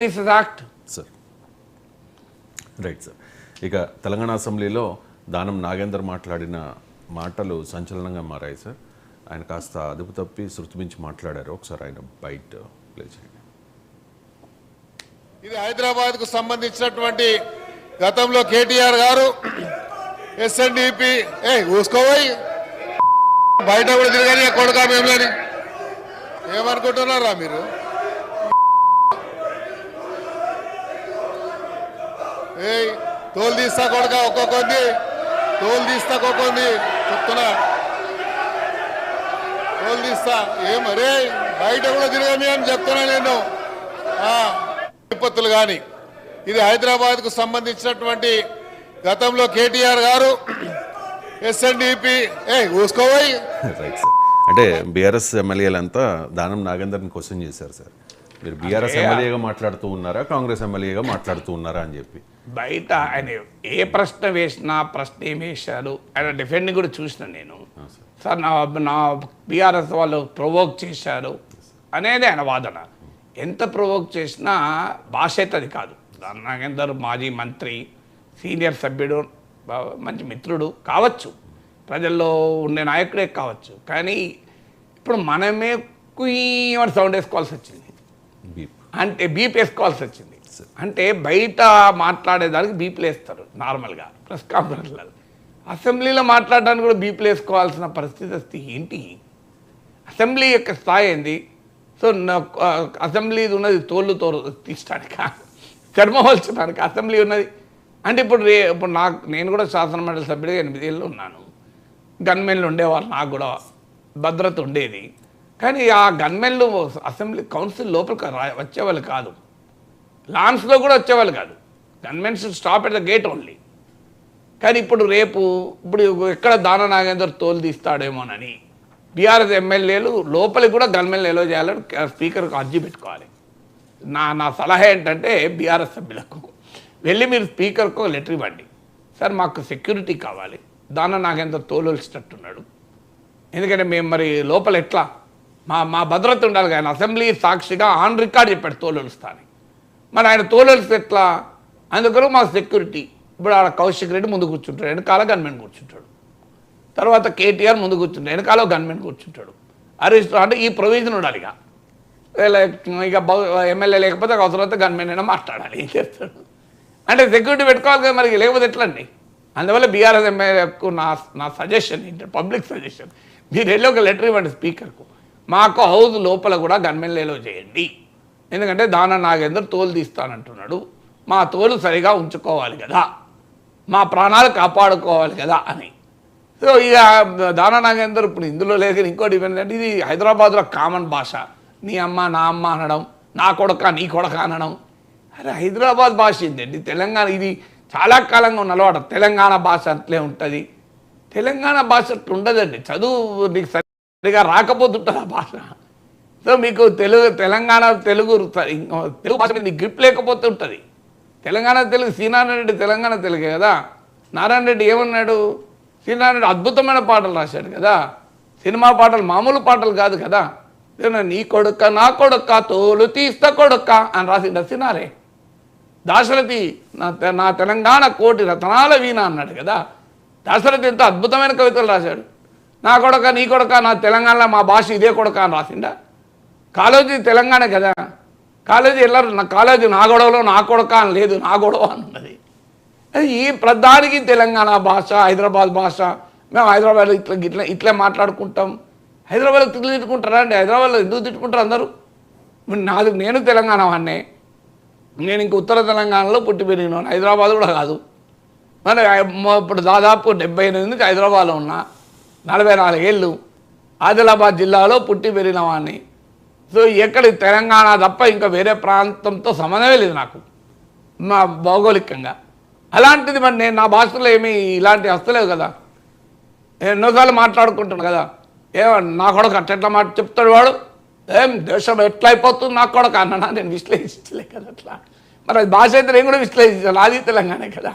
Act sir right sir ఇక తెలంగాణ అసెంబ్లీలో దానం నాగేందర్ మాట్లాడిన మాటలు సంచలనంగా మారాయి సార్ ఆయన కాస్త అదుపు తప్పి శృతి మించి మాట్లాడారు. ఒకసారి ఆయన బయట ప్లే చేయండి. ఇది హైదరాబాద్కు సంబంధించినటువంటి గతంలో కేటీఆర్ గారు ఎస్ఎన్డిపి ఏ ఊసుకోపోయి బయట కూడా తిరగని కొడుకా మేమని ఏమనుకుంటున్నారా మీరు? ఏయ్ తోలు తీస్తా కొడక ఒక్కొక్కంది తోలు తీస్తా ఒక్కొక్కంది చెప్తున్నా. తోలు తీస్తా. ఏం అరే బయట కూడా తిరగని అని చెప్తున్నా నేను. విపత్తులు కానీ ఇది హైదరాబాద్కు సంబంధించినటువంటి గతంలో కేటీఆర్ గారు ఎస్ఎన్డిపి. ఏ ఊసుకోపోయి సార్ అంటే బీఆర్ఎస్ ఎమ్మెల్యేలంతా దానం నాగేందర్ని క్వశ్చన్ చేశారు సార్. మీరు బీఆర్ఎస్ ఎమ్మెల్యేగా మాట్లాడుతూ ఉన్నారా? కాంగ్రెస్ ఎమ్మెల్యేగా మాట్లాడుతూ ఉన్నారా అని చెప్పి. బయట ఆయన ఏ ప్రశ్న వేసినా ప్రశ్న ఏం వేశారు ఆయన డిఫెండ్ కూడా చూసిన నేను. సార్. నా నా బీఆర్ఎస్ వాళ్ళు ప్రొవోక్ చేశారు అనేది ఆయన వాదన. ఎంత ప్రొవోక్ చేసినా భాష అయితే అది కాదు నాగేందర్ మాజీ మంత్రి సీనియర్ సభ్యుడు మంచి మిత్రుడు కావచ్చు. ప్రజల్లో ఉండే నాయకుడే కావచ్చు. కానీ ఇప్పుడు మనమే కుయ్యమని సౌండ్ వేసుకోవాల్సి వచ్చింది. అంటే బీప్ వేసుకోవాల్సి వచ్చింది. అంటే బయట మాట్లాడేదానికి బీప్లు వేస్తారు నార్మల్గా ప్రెస్ కాన్ఫరెన్స్లలో. అసెంబ్లీలో మాట్లాడడానికి కూడా బీప్లు వేసుకోవాల్సిన పరిస్థితి వస్తే ఏంటి? అసెంబ్లీ యొక్క స్థాయి ఏంది? సో అసెంబ్లీ ఉన్నది తోళ్ళు తో తీసడానికి చర్మం వల్చడానికి అసెంబ్లీ ఉన్నది. అంటే ఇప్పుడు రే ఇప్పుడు నాకు నేను కూడా శాసనమండలి సభ్యుడిగా ఎనిమిది ఏళ్ళు ఉన్నాను. గన్మెన్లు ఉండేవారు నాకు కూడా భద్రత ఉండేది. కానీ ఆ గన్మెన్లు అసెంబ్లీ కౌన్సిల్ లోపలికి రా వచ్చేవాళ్ళు కాదు. లాన్స్లో కూడా వచ్చేవాళ్ళు కాదు. Gunmens stop at the gate only. కానీ ఇప్పుడు రేపు ఇప్పుడు ఎక్కడ దాన నాగేందర్ తోలు తీస్తాడేమోనని బీఆర్ఎస్ ఎమ్మెల్యేలు లోపలికి కూడా గన్మెన్లు ఎలో చేయాలని స్పీకర్కు అర్జీ పెట్టుకోవాలి. నా నా సలహా ఏంటంటే బీఆర్ఎస్ సభ్యులకు వెళ్ళి మీరు స్పీకర్కు లెటర్ ఇవ్వండి. సార్ మాకు సెక్యూరిటీ కావాలి. దాన నాగేందర్ తోలుస్తున్నట్టున్నాడు ఎందుకంటే మేము మరి లోపల ఎట్లా మా మా భద్రత ఉండాలి ఆయన అసెంబ్లీ సాక్షిగా ఆన్ రికార్డ్ చెప్పాడు తోలుస్తాని మరి ఆయన తోలుస్తే ఎట్లా? అందుకని మా సెక్యూరిటీ. ఇప్పుడు ఆడ కౌశిక్ రెడ్డి ముందు కూర్చుంటాడు వెనకాల గన్మెన్ కూర్చుంటాడు. తర్వాత కేటీఆర్ ముందు కూర్చుంటాడు వెనకాల గన్మెన్ కూర్చుంటాడు. అరెస్ట్ అంటే ఈ ప్రొవిజన్ ఉండాలి ఇక. ఇక ఎమ్మెల్యే లేకపోతే అవసరమైతే గన్మెన్ అయినా మాట్లాడాలి ఏం చేస్తాడు? అంటే సెక్యూరిటీ పెట్టుకోవాలి కదా మరి లేకపోతే ఎట్లండి? అందువల్ల బీఆర్ఎస్ ఎమ్మెల్యేకు నా నా సజెషన్ ఏంటంటే పబ్లిక్ సజెషన్. మీరు వెళ్ళి ఒక లెటర్ ఇవ్వండి స్పీకర్కు. మాకు హౌస్ లోపల కూడా గన్మెన్లేలో చేయండి. ఎందుకంటే దాన నాగేందర్ తోలు తీస్తానంటున్నాడు. మా తోలు సరిగా ఉంచుకోవాలి కదా. మా ప్రాణాలు కాపాడుకోవాలి కదా అని. సో ఇక దాన నాగేందర్ ఇప్పుడు ఇందులో లేక ఇంకోటి ఏంటంటే ఇది హైదరాబాద్లో కామన్ భాష. నీ అమ్మ నా అమ్మ అనడం నా కొడక నీ కొడక అనడం. అరే హైదరాబాద్ భాష ఏంటండి? తెలంగాణ ఇది చాలా కాలంగా ఉన్న అలవాటు. తెలంగాణ భాష అట్లే ఉంటుంది. తెలంగాణ భాష అట్లా ఉండదండి చదువు నీకు సరిగా రాకపోతుంటుంది ఆ భాష. సో మీకు తెలుగు తెలంగాణ తెలుగు తెలుగు భాష మీద గ్రిప్ లేకపోతే ఉంటుంది. తెలంగాణ తెలుగు శ్రీనారాయణ రెడ్డి తెలంగాణ తెలుగే కదా. నారాయణ రెడ్డి ఏమన్నాడు? శ్రీనారాయణ రెడ్డి అద్భుతమైన పాటలు రాశాడు కదా. సినిమా పాటలు మామూలు పాటలు కాదు కదా. నీ కొడుక్క నా కొడుక్క తోలు తీస్త కొడుక్క అని రాసిండు సినారే. దాశరథి నా తె- నా తెలంగాణ కోటి రతనాల వీణ అన్నాడు కదా. దాశరథి ఎంత అద్భుతమైన కవితలు రాశాడు. నా కొడక నీ కొడక నా తెలంగాణలో మా భాష ఇదే కొడక అని రాసిండా కాలేజీ తెలంగాణ కదా. కాలేజీ వెళ్ళారు నా కాలేజీ నా గొడవలో నా కొడక అని లేదు నా గొడవ అని ఉన్నది. అది ఈ ప్రధానికి తెలంగాణ భాష హైదరాబాద్ భాష మేము హైదరాబాద్ ఇట్లా ఇట్లా ఇట్లా మాట్లాడుకుంటాం. హైదరాబాద్లో తిట్లు తిట్టుకుంటారా అండి? హైదరాబాద్లో ఎందుకు తిట్టుకుంటారు అందరూ? నాది నేను తెలంగాణ వాడినే. నేను ఇంక ఉత్తర తెలంగాణలో పుట్టి పెరిగినాను హైదరాబాద్ కూడా కాదు. మరి ఇప్పుడు దాదాపు డెబ్బై ఎనిమిది నుంచి హైదరాబాద్లో ఉన్నా. నలభై నాలుగేళ్ళు ఆదిలాబాద్ జిల్లాలో పుట్టి పెరిగిన వాడిని సో ఎక్కడ తెలంగాణ తప్ప ఇంకా వేరే ప్రాంతంతో సంబంధమే లేదు నాకు. మా భౌగోళికంగా. అలాంటిది మరి నేను నా భాషలో ఏమీ ఇలాంటి వస్తలేవు కదా. ఎన్నోసార్లు మాట్లాడుకుంటాను కదా. ఏమన్నా నా కొడుకు అట్లా మాట చెప్తాడు వాడు? ఏం దేశం ఎట్లా అయిపోతుంది నా కొడుకు అన్నా నేను విశ్లేషించలే కదా అట్లా. మరి అది భాష అయితే నేను కూడా విశ్లేషించాను. అది తెలంగాణ కదా.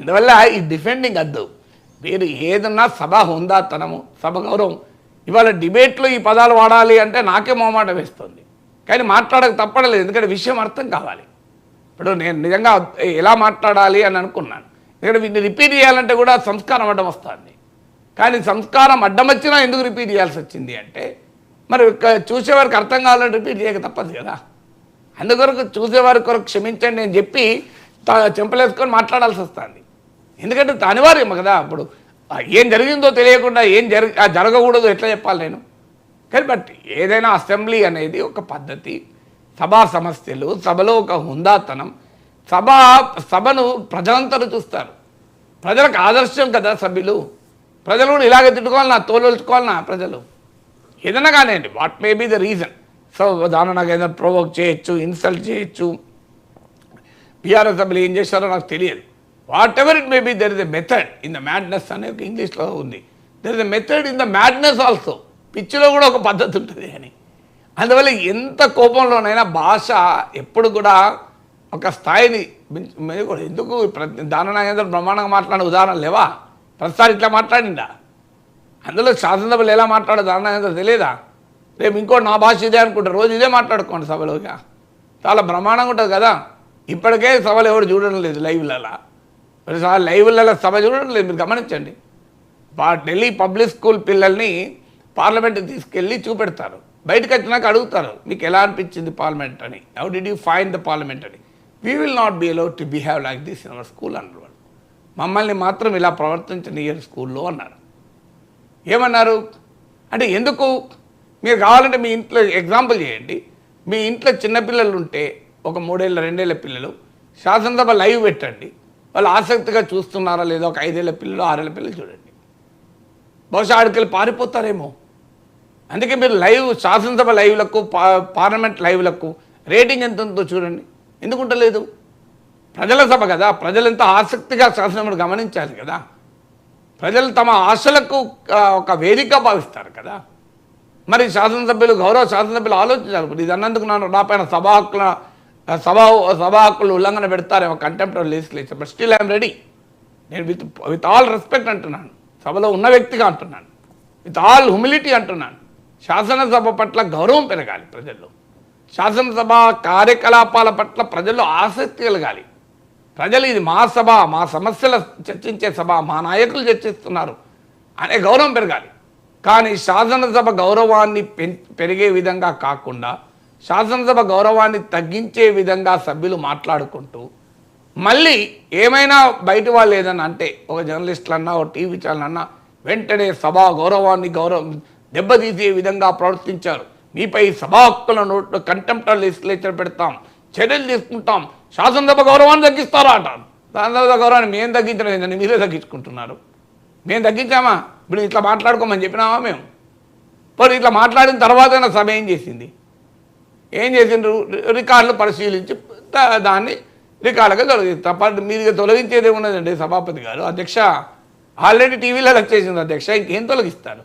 అందువల్ల ఈ డిఫెండింగ్ వద్దు. మీరు ఏదన్నా సభ హుందాతనము సభ గౌరవం. ఇవాళ డిబేట్లో ఈ పదాలు వాడాలి అంటే నాకే మొహమాట వేస్తుంది. కానీ మాట్లాడక తప్పడలేదు ఎందుకంటే విషయం అర్థం కావాలి. ఇప్పుడు నేను నిజంగా ఎలా మాట్లాడాలి అని అనుకున్నాను. ఎందుకంటే వీటిని రిపీట్ చేయాలంటే కూడా సంస్కారం అడ్డం వస్తుంది. కానీ సంస్కారం అడ్డం వచ్చినా ఎందుకు రిపీట్ చేయాల్సి వచ్చింది అంటే మరి క- చూసేవారికి అర్థం కావాలంటే రిపీట్ చేయక తప్పదు కదా. అందుకొరకు చూసేవారి కొరకు క్షమించండి నేను చెప్పి తా- చెంపలేసుకొని మాట్లాడాల్సి వస్తుంది. ఎందుకంటే అనివార్యం కదా అప్పుడు. ఏం జరిగిందో తెలియకుండా ఏం జరగ జరగకూడదు ఎట్లా చెప్పాలి నేను? కానీ బట్ ఏదైనా అసెంబ్లీ అనేది ఒక పద్ధతి. సభా సమస్యలు సభలో ఒక హుందాతనం. సభ సభను ప్రజలంతరూ చూస్తారు. ప్రజలకు ఆదర్శం కదా సభ్యులు. ప్రజలు కూడా ఇలాగే తిట్టుకోవాలన్నా తోలుచుకోవాలన్నా ప్రజలు. ఏదైనా కానివ్వండి what may be the reason. So దాని నాకు ఏదైనా ప్రొవోక్ చేయొచ్చు ఇన్సల్ట్ చేయొచ్చు. బీఆర్ఎస్ సభ్యులు ఏం చేశారో నాకు తెలియదు. Whatever it may be there is a method in the madness అనే ఒక ఇంగ్లీష్లో ఉంది. There is a method in the madness also పిచ్చిలో కూడా ఒక పద్ధతి ఉంటుంది అని. అందువల్ల ఎంత కోపంలోనైనా భాష ఎప్పుడు కూడా ఒక స్థాయిని కూడా ఎందుకు దాన నాగేంద్ర బ్రహ్మాండంగా మాట్లాడిన ఉదాహరణ లేవా? ప్రతిసారి ఇట్లా మాట్లాడిందా? అందులో శాసనసభలు ఎలా మాట్లాడో దాన నాగేంద్ర తెలియదా? రేపు ఇంకోటి నా భాష ఇదే అనుకుంటారు రోజు ఇదే మాట్లాడుకోండి సభలోగా. చాలా బ్రహ్మాండంగా ఉంటుంది కదా. ఇప్పటికే సభలు ఎవరు చూడడం లేదు లైవ్లలో. లైవ్లలో సభ చూడడం లేదు మీరు గమనించండి. ఢిల్లీ పబ్లిక్ స్కూల్ పిల్లల్ని పార్లమెంట్ తీసుకెళ్ళి చూపెడతారు. బయటకు వచ్చినాక అడుగుతారు మీకు ఎలా అనిపించింది పార్లమెంట్ అని? How did you find the parliament అని? We will not be allowed to behave like this in our school అన్నారు వాళ్ళు మమ్మల్ని మాత్రం ఇలా ప్రవర్తించనియరు స్కూల్లో అన్నారు. ఏమన్నారు? అంటే ఎందుకు? మీరు కావాలంటే మీ ఇంట్లో ఎగ్జాంపుల్ చేయండి. మీ ఇంట్లో చిన్నపిల్లలు ఉంటే ఒక మూడేళ్ళ రెండేళ్ళ పిల్లలు శాసనసభ లైవ్ పెట్టండి. వాళ్ళు ఆసక్తిగా చూస్తున్నారా లేదో ఒక ఐదేళ్ళ పిల్లలు ఆరేళ్ళ పిల్లలు చూడండి. బహుశా ఆడికెళ్ళి పారిపోతారేమో. అందుకే మీరు లైవ్ శాసనసభ లైవ్లకు పార్లమెంట్ లైవ్లకు రేటింగ్ ఎంత ఉందో చూడండి. ఎందుకుంటలేదు ప్రజల సభ కదా ప్రజలు ఆసక్తిగా శాసనసభను గమనించాలి కదా. ప్రజలు తమ ఆశలకు ఒక వేదిక భావిస్తారు కదా. మరి శాసనసభ్యులు గౌరవ శాసనసభ్యులు ఆలోచించాలి. ఇప్పుడు ఇది అన్నందుకు నన్ను నా పైన సభ హక్కుల సభా సభా హక్కులు ఉల్లంఘన పెడతారేమో contempt legislature but still I'm ready నేను విత్ విత్ ఆల్ రెస్పెక్ట్ అంటున్నాను. సభలో ఉన్న వ్యక్తిగా అంటున్నాను. విత్ ఆల్ హ్యూమిలిటీ అంటున్నాను. శాసనసభ పట్ల గౌరవం పెరగాలి ప్రజల్లో. శాసనసభ కార్యకలాపాల పట్ల ప్రజల్లో ఆసక్తి కలగాలి. ప్రజలు ఇది మా సభ మా సమస్యల చర్చించే సభ మా నాయకులు చర్చిస్తున్నారు. అనే గౌరవం పెరగాలి. కానీ శాసనసభ గౌరవాన్ని పెరిగే విధంగా కాకుండా శాసనసభ గౌరవాన్ని తగ్గించే విధంగా సభ్యులు మాట్లాడుకుంటూ మళ్ళీ ఏమైనా బయట వాళ్ళు ఏదన్నా అంటే ఒక జర్నలిస్టులు అన్నా ఒక టీవీ ఛానల్ అన్నా వెంటనే సభా గౌరవాన్ని గౌరవం దెబ్బతీసే విధంగా ప్రవర్తించారు. మీపై సభా హక్కుల నోట్లు కంటెంప్ట్ లెజిస్లేచర్ పెడతాం చర్యలు తీసుకుంటాం శాసనసభ గౌరవాన్ని తగ్గిస్తారా అంటారు. శాసనసభ గౌరవాన్ని మేము తగ్గించడం ఏంటండి మీరే తగ్గించుకుంటున్నారు. మేము తగ్గించామా? ఇప్పుడు ఇట్లా మాట్లాడుకోమని చెప్పినామా మేము? ఇప్పుడు ఇట్లా మాట్లాడిన తర్వాత సభ ఏం చేసింది? ఏం చేసిండ్రు? రికార్డులు పరిశీలించి దా- దాన్ని రికార్డుగా తొలగిస్తారు తప్ప మీరు ఇక తొలగించేది ఉన్నదండి సభాపతి గారు అధ్యక్ష ఆల్రెడీ టీవీలో వచ్చేసింది అధ్యక్ష ఇంకేం తొలగిస్తారు?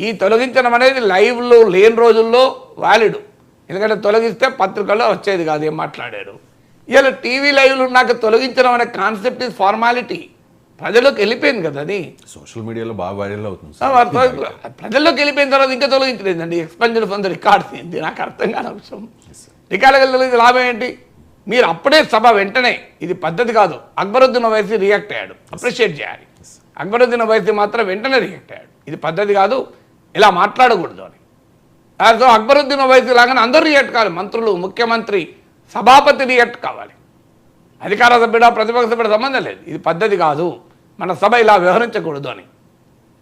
ఈ తొలగించడం అనేది లైవ్లో లేని రోజుల్లో వ్యాలిడ్. ఎందుకంటే తొలగిస్తే పత్రికల్లో వచ్చేది కాదు ఏం మాట్లాడారు? ఇలా టీవీ లైవ్లు ఉన్నాక తొలగించడం అనే కాన్సెప్ట్ ఇస్ ఫార్మాలిటీ ప్రజల్లోకి వెళ్ళిపోయింది కదా అది. సోషల్ మీడియాలో బాగా వైరల్ అవుతుంది ప్రజల్లోకి వెళ్ళిపోయిన తర్వాత ఇంకా తొలగించలేదండి. ఎక్స్పెంజర్ ఫ్రమ్ ద రికార్డ్స్ ఏంటి నాకు అర్థం కాని అంశం. రికార్డులకు తొలగించే లాభం ఏంటి? మీరు అప్పుడే సభ వెంటనే ఇది పద్ధతి కాదు అక్బరుద్దీన్ ఓవైసీ రియాక్ట్ అయ్యాడు. అప్రిషియేట్ చేయాలి. అక్బరుద్దీన్ ఓవైసీ మాత్రం వెంటనే రియాక్ట్ అయ్యాడు. ఇది పద్ధతి కాదు ఇలా మాట్లాడకూడదు అని. సో అక్బరుద్దీన్ ఓవైసీ లాగానే అందరూ రియాక్ట్ కావాలి. మంత్రులు ముఖ్యమంత్రి సభాపతి రియాక్ట్ కావాలి. అధికార సభ్యుడా ప్రతిపక్ష సభ్యుడ సంబంధం లేదు. ఇది పద్ధతి కాదు. మన సభ ఇలా వ్యవహరించకూడదు అని.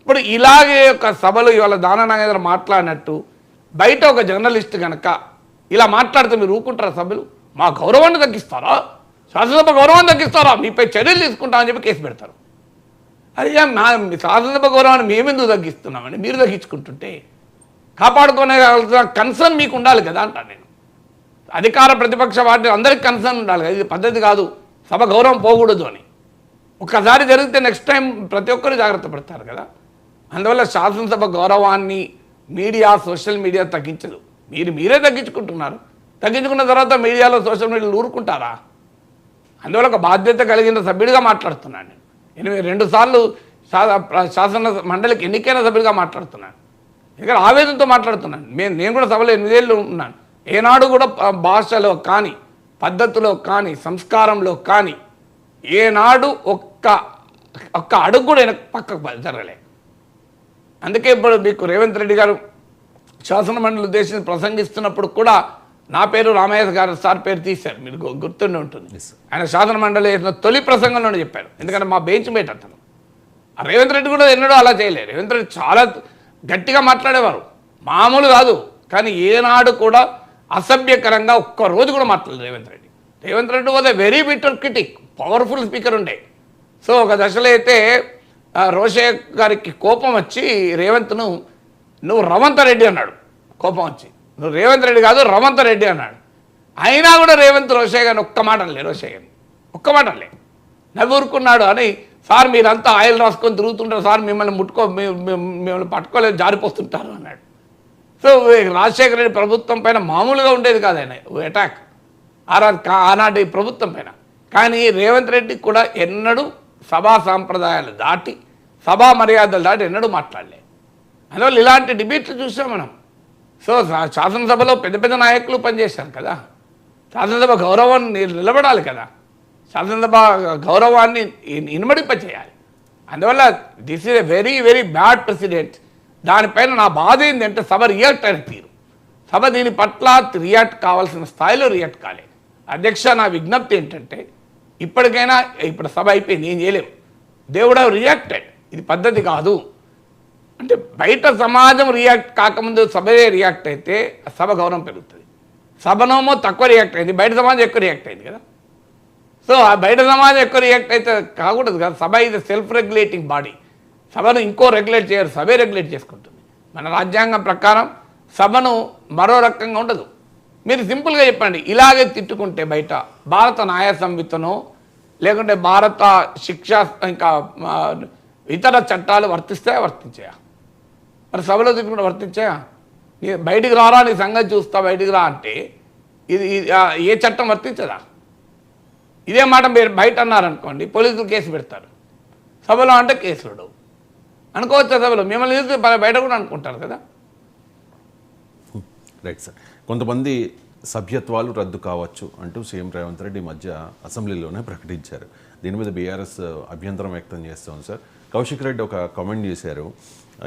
ఇప్పుడు ఇలాగే ఒక సభలు ఇవాళ దాన నాగేంద్ర మాట్లాడినట్టు బయట ఒక జర్నలిస్ట్ కనుక ఇలా మాట్లాడితే మీరు ఊరుకుంటారా సభ్యులు? మా గౌరవాన్ని తగ్గిస్తారా? శాసనసభ గౌరవాన్ని తగ్గిస్తారా? మీపై చర్యలు తీసుకుంటామని చెప్పి కేసు పెడతారు. అది నా మీ శాసనసభ గౌరవాన్ని మేమెందుకు తగ్గిస్తున్నామండి? మీరు తగ్గించుకుంటుంటే కాపాడుకునే కన్సర్న్ మీకు ఉండాలి కదా అంటాను నేను. అధికార ప్రతిపక్ష పార్టీ అందరికి కన్సర్న్ ఉండాలి కదా. ఇది పద్ధతి కాదు. సభ గౌరవం పోకూడదు అని. ఒకసారి జరిగితే నెక్స్ట్ టైం ప్రతి ఒక్కరు జాగ్రత్త పడతారు కదా. అందువల్ల శాసనసభ గౌరవాన్ని మీడియా సోషల్ మీడియా తగ్గించదు. మీరు మీరే తగ్గించుకుంటున్నారు. తగ్గించుకున్న తర్వాత మీడియాలో సోషల్ మీడియాలో ఊరుకుంటారా అందువల్ల ఒక బాధ్యత కలిగిన సభ్యుడిగా మాట్లాడుతున్నాను నేను. ఎనిమిది రెండు సార్లు శాసన మండలికి ఎన్నికైన సభ్యుడిగా మాట్లాడుతున్నాను. ఇక్కడ ఆవేదనతో మాట్లాడుతున్నాను. నేను నేను కూడా సభలో ఎనిమిదేళ్ళు ఉన్నాను. ఏనాడు కూడా భాషలో కానీ పద్ధతిలో కానీ సంస్కారంలో కానీ ఏనాడు ఒక్క ఒక్క అడుగు కూడా వెనక పక్కకు జరగలే. అందుకే ఇప్పుడు మీకు రేవంత్ రెడ్డి గారు శాసన మండలి ఉద్దేశించి ప్రసంగిస్తున్నప్పుడు కూడా నా పేరు రామయ్య గారు సార్ పేరు తీశారు. మీరు గుర్తుండి ఉంటుంది. ఆయన శాసన మండలి చేసిన తొలి ప్రసంగంలోనే చెప్పారు. ఎందుకంటే మా బెంచ్ మేట్ అతను. రేవంత్ రెడ్డి కూడా ఎన్నడూ అలా చేయలేదు రేవంత్ రెడ్డి చాలా గట్టిగా మాట్లాడేవారు. మామూలు కాదు. కానీ ఏనాడు కూడా అసభ్యకరంగా ఒక్క రోజు కూడా మాట్లాడలేదు Revanth Reddy. Revanth Reddy was a very bitter critic powerful speaker ఉండే. సో ఒక దశలో అయితే రోషయ్య గారికి కోపం వచ్చి రేవంత్ను నువ్వు రవంత రెడ్డి అన్నాడు. కోపం వచ్చి నువ్వు రేవంత్ రెడ్డి కాదు రవంత రెడ్డి అన్నాడు. అయినా కూడా రేవంత్ రోషయ్య గారిని ఒక్క మాట అనలే రోషయ్య గారిని. ఒక్క మాట అనలే నవ్వురుకున్నాడు అని సార్ మీరంతా ఆయిల్ రాసుకొని తిరుగుతుంటారు సార్ మిమ్మల్ని ముట్టుకో మిమ్మల్ని పట్టుకోలేదు జారిపోతుంటారు అన్నాడు. సో రాజశేఖర రెడ్డి ప్రభుత్వం పైన మామూలుగా ఉండేది కాదు ఆయన అటాక్ ఆరా ఆనాటి ప్రభుత్వం పైన. కానీ రేవంత్ రెడ్డి కూడా ఎన్నడూ సభా సాంప్రదాయాలు దాటి సభా మర్యాదలు దాటి ఎన్నడూ మాట్లాడలే. అందువల్ల ఇలాంటి డిబేట్లు చూసాం మనం. సో శాసనసభలో పెద్ద పెద్ద నాయకులు పనిచేశారు కదా. శాసనసభ గౌరవం నిలబడాలి కదా. శాసనసభ గౌరవాన్ని ఇనుమడింపచేయాలి. అందువల్ల this is a very very bad precedent. దానిపైన నా బాధ ఏంటంటే సభ రియాక్ట్ అయిన తీరు. సభ దీని పట్ల రియాక్ట్ కావాల్సిన స్థాయిలో రియాక్ట్ కాలేదు అధ్యక్ష నా విజ్ఞప్తి ఏంటంటే ఇప్పటికైనా ఇప్పుడు సభ అయిపోయింది ఏం చేయలేము దేవుడు రియాక్టెడ్ ఇది పద్ధతి కాదు. అంటే బయట సమాజం రియాక్ట్ కాకముందు సభయే రియాక్ట్ అయితే సభ గౌరవం పెరుగుతుంది. సభనోమో తక్కువ రియాక్ట్ అయింది. బయట సమాజం ఎక్కువ రియాక్ట్ అయింది కదా. సో ఆ బయట సమాజం ఎక్కువ రియాక్ట్ అయితే కాకూడదు కదా. సభ ఇది సెల్ఫ్ రెగ్యులేటింగ్ బాడీ సభను ఇంకో రెగ్యులేట్ చేయరు సభే రెగ్యులేట్ చేసుకుంటుంది. మన రాజ్యాంగం ప్రకారం సభను మరో రకంగా ఉండదు. మీరు సింపుల్గా చెప్పండి ఇలాగే తిట్టుకుంటే బయట భారత న్యాయ సంహితను లేకుంటే భారత శిక్ష ఇంకా ఇతర చట్టాలు వర్తిస్తాయా వర్తించాయా? మరి సభలో తిట్టుకుంటే వర్తించాయా? నీ బయటికి రారా నీ సంగతి చూస్తా బయటికి రా అంటే ఇది ఏ చట్టం వర్తించదా? ఇదే మాట మీరు బయట అన్నారనుకోండి పోలీసులు కేసు పెడతారు. సభలో అంటే కేసులు అనుకోవచ్చు అనుకోవచ్చా సభలో? మిమ్మల్ని చూస్తే బయట కూడా అనుకుంటారు కదా? Right sir. కొంతమంది సభ్యత్వాలు రద్దు కావచ్చు అంటూ సీఎం రేవంత్ రెడ్డి మధ్య అసెంబ్లీలోనే ప్రకటించారు. దీని మీద బీఆర్ఎస్ అభ్యంతరం వ్యక్తం చేస్తాం సార్. కౌశిక్ రెడ్డి ఒక కామెంట్ చేశారు.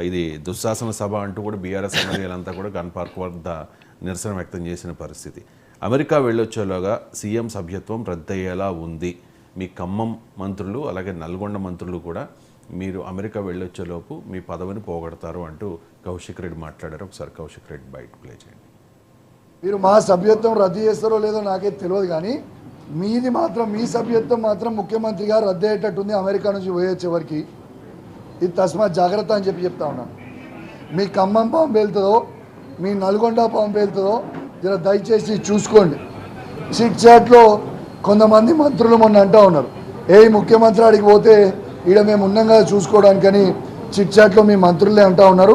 ఇది దుశ్శాసన సభ అంటూ కూడా బీఆర్ఎస్ ఎమ్మెల్యేలంతా కూడా గన్ పార్క్ వద్ద నిరసన వ్యక్తం చేసిన పరిస్థితి. అమెరికా వెళ్ళొచ్చేలోగా సీఎం సభ్యత్వం రద్దయ్యేలా ఉంది. మీ ఖమ్మం మంత్రులు అలాగే నల్గొండ మంత్రులు కూడా మీరు అమెరికా వెళ్ళొచ్చేలోపు మీ పదవిని పోగొడతారు అంటూ కౌశిక్ రెడ్డి మాట్లాడారు. ఒకసారి కౌశిక్ రెడ్డి బయట ప్లే చేయండి. మీరు మా సభ్యత్వం రద్దు చేస్తారో లేదో నాకే తెలియదు కానీ మీది మాత్రం మీ సభ్యత్వం మాత్రం ముఖ్యమంత్రి గారు రద్దు అయ్యేటట్టుంది అమెరికా నుంచి పోయొచ్చే ఇది తస్మాత్ జాగ్రత్త అని చెప్పి చెప్తా ఉన్నాను మీ ఖమ్మం పాంపు వెళ్తుందో మీ నల్గొండ పాంపు వెళ్తుందో జర దయచేసి చూసుకోండి. సిట్ చాట్లో కొంతమంది మంత్రులు మొన్న అంటా ఉన్నారు. ఏ ముఖ్యమంత్రి ఆడికి పోతే ఈడ మేము ఉన్నాం కదా చూసుకోవడానికని చిట్ చాట్లో మీ మంత్రులే అంటా ఉన్నారు.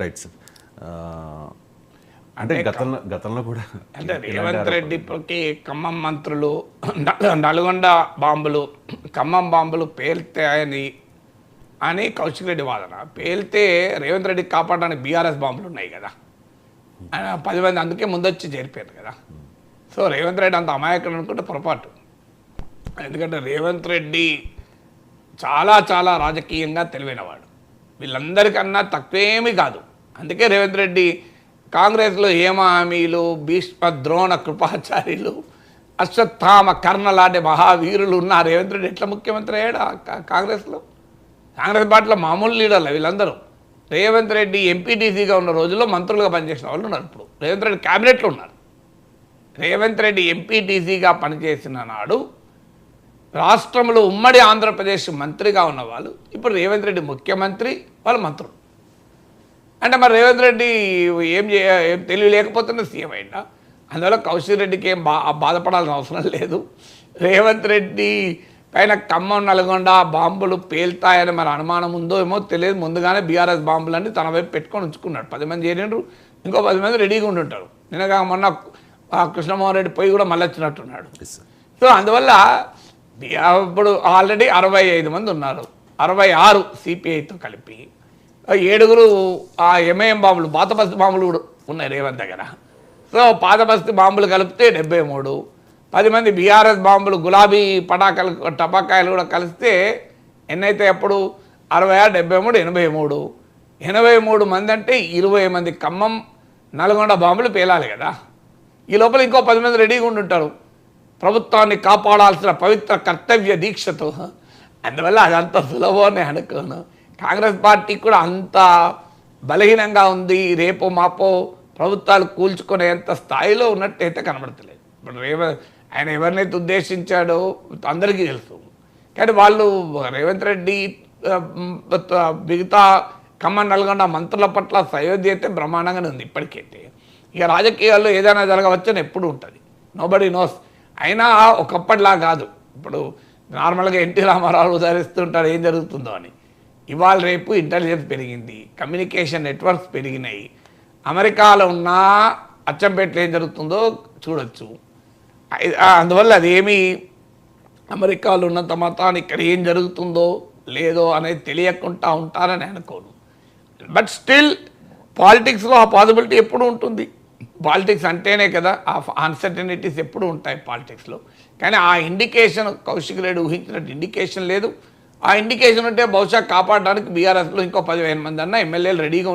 Right sir. అంటే గతంలో గతంలో కూడా అంటే రేవంత్ రెడ్డికి ఖమ్మం మంత్రులు నల్- నల్గొండ బాంబులు ఖమ్మం బాంబులు పేల్తాయని అని కౌశిక్ రెడ్డి వాదన. పేల్తే రేవంత్ రెడ్డికి కాపాడడానికి బీఆర్ఎస్ బాంబులు ఉన్నాయి కదా. పది మంది అందుకే ముందొచ్చి చేరిపోయారు కదా. సో రేవంత్ రెడ్డి అంత అమాయకుడు అనుకుంటే పొరపాటు. ఎందుకంటే రేవంత్ రెడ్డి చాలా చాలా రాజకీయంగా తెలివైనవాడు. వీళ్ళందరికన్నా తక్కువేమీ కాదు. అందుకే రేవంత్ రెడ్డి కాంగ్రెస్లో హేమ హామీలు భీష్మ ద్రోణ కృపాచార్యులు అశ్వత్థామ కర్ణ లాంటి మహావీరులు ఉన్న రేవంత్ రెడ్డి ఎట్లా ముఖ్యమంత్రి అయ్యాడు కాంగ్రెస్లో? కాంగ్రెస్ పార్టీలో మామూలు లీడర్లు వీళ్ళందరూ. రేవంత్ రెడ్డి ఎంపీటీసీగా ఉన్న రోజుల్లో మంత్రులుగా పనిచేసిన వాళ్ళు ఉన్నారు ఇప్పుడు. రేవంత్ రెడ్డి క్యాబినెట్లో ఉన్నారు. రేవంత్ రెడ్డి ఎంపీటీసీగా పనిచేసిన నాడు రాష్ట్రంలో ఉమ్మడి ఆంధ్రప్రదేశ్ మంత్రిగా ఉన్నవాళ్ళు ఇప్పుడు రేవంత్ రెడ్డి ముఖ్యమంత్రి వాళ్ళు మంత్రులు. అంటే మరి రేవంత్ రెడ్డి ఏం చేయ ఏం తెలివి సీఎం అయినా అందువల్ల కౌశిక్ రెడ్డికి ఏం బా బాధపడాల్సిన అవసరం లేదు. రేవంత్ రెడ్డి పైన ఖమ్మం నల్గొండ బాంబులు పేల్తాయని మరి అనుమానం ఉందో ఏమో తెలియదు. ముందుగానే బీఆర్ఎస్ బాంబులన్నీ తన వైపు పెట్టుకొని ఉంచుకున్నాడు. పది మంది చేరిండ్రు ఇంకో పది మంది రెడీగా ఉండుంటారు. నిన్నగా మొన్న ఆ కృష్ణమోహన్ రెడ్డి పోయి కూడా మళ్ళీ వచ్చినట్టున్నాడు. సో అందువల్ల ఇప్పుడు ఆల్రెడీ అరవై ఐదు మంది ఉన్నారు. అరవై ఆరు సిపిఐతో కలిపి ఏడుగురు ఆ ఎంఐఎం బాంబులు పాత బస్తీ బాంబులు కూడా ఉన్నాయి రేవంత్ దగ్గర. సో పాత బస్తీ బాంబులు కలిపితే డెబ్బై మూడు పది మంది బీఆర్ఎస్ బాంబులు గులాబీ పటాకాలు టపాకాయలు కూడా కలిస్తే ఎన్నైతే అప్పుడు అరవై ఆరు డెబ్బై మూడు ఎనభై మూడు. ఎనభై మూడు మంది అంటే ఇరవై మంది ఖమ్మం నల్గొండ బాంబులు పేలాలి కదా. ఈ లోపల ఇంకో పది మంది రెడీగా ఉండి ఉంటారు. ప్రభుత్వాన్ని కాపాడాల్సిన పవిత్ర కర్తవ్య దీక్షతో. అందువల్ల అదంత సులభం అనుకోను. కాంగ్రెస్ పార్టీ కూడా అంత బలహీనంగా ఉంది. రేపో మాపో ప్రభుత్వాలు కూల్చుకునేంత స్థాయిలో ఉన్నట్టయితే కనబడతలేదు. ఇప్పుడు రేవ ఆయన ఎవరినైతే ఉద్దేశించాడో అందరికీ తెలుసు. కానీ వాళ్ళు రేవంత్ రెడ్డి మిగతా ఖమ్మం నల్గొండ మంత్రుల పట్ల సయోధ్య అయితే బ్రహ్మాండంగానే ఉంది ఇప్పటికైతే. ఇక రాజకీయాల్లో ఏదైనా జరగవచ్చని ఎప్పుడు ఉంటుంది. నోబడి నోస్ అయినా ఒకప్పటిలా కాదు. ఇప్పుడు నార్మల్గా ఎన్టీ రామారావు ధరిస్తుంటారు ఏం జరుగుతుందో అని. ఇవాళ రేపు ఇంటెలిజెన్స్ పెరిగింది కమ్యూనికేషన్ నెట్వర్క్స్ పెరిగినాయి. అమెరికాలో ఉన్న అచ్చంపేటలో ఏం జరుగుతుందో చూడొచ్చు. అందువల్ల అదేమి అమెరికాలో ఉన్నంత మాత్రాన్ని ఇక్కడ ఏం జరుగుతుందో లేదో అనేది తెలియకుండా ఉంటారని అనుకోను. బట్ స్టిల్ పాలిటిక్స్లో ఆ పాసిబిలిటీ ఎప్పుడు ఉంటుంది. పాలిటిక్స్ అంటేనే కదా ఆ అన్సర్టనిటీస్ ఎప్పుడు ఉంటాయి పాలిటిక్స్లో. కానీ ఆ ఇండికేషన్ కౌశిక్ రెడ్డి ఊహించినట్టు ఇండికేషన్ లేదు. ఆ ఇండికేషన్ ఉంటే బహుశా కాపాడడానికి బీఆర్ఎస్లో ఇంకో పదివేల మంది అన్న ఎమ్మెల్యేలు రెడీగా